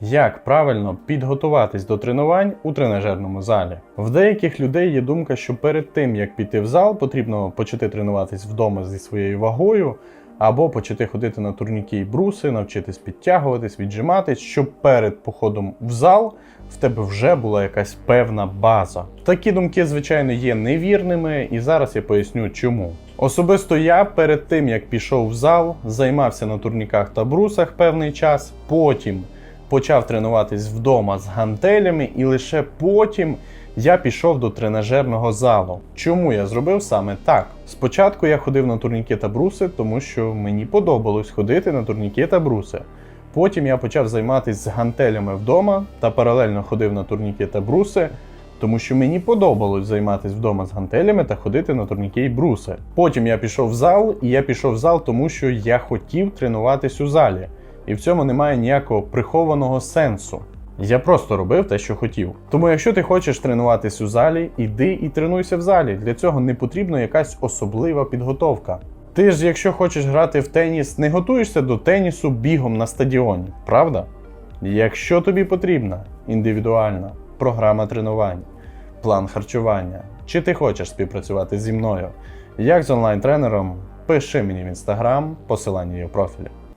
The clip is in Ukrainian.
Як правильно підготуватись до тренувань у тренажерному залі? В деяких людей є думка, що перед тим як піти в зал, потрібно почати тренуватись вдома зі своєю вагою, або почати ходити на турніки і бруси, навчитись підтягуватись, віджиматись, щоб перед походом в зал в тебе вже була якась певна база. Такі думки, звичайно, є невірними, і зараз я поясню чому. Особисто я перед тим як пішов в зал, займався на турніках та брусах певний час, потім почав тренуватись вдома з гантелями, і лише потім я пішов до тренажерного залу. Чому я зробив саме так? Спочатку я ходив на турніки та бруси, тому що мені подобалось ходити на турніки та бруси. Потім я почав займатися з гантелями вдома та паралельно ходив на турніки та бруси, тому що мені подобалось займатися вдома з гантелями та ходити на турніки і бруси. Потім я пішов в зал, і я пішов в зал, тому що я хотів тренуватись у залі. І в цьому немає ніякого прихованого сенсу. Я просто робив те, що хотів. Тому, якщо ти хочеш тренуватись у залі, іди і тренуйся в залі. Для цього не потрібна якась особлива підготовка. Ти ж, якщо хочеш грати в теніс, не готуєшся до тенісу бігом на стадіоні, правда? Якщо тобі потрібна індивідуальна програма тренувань, план харчування, чи ти хочеш співпрацювати зі мною, як з онлайн-тренером, пиши мені в інстаграм, посилання є в профілі.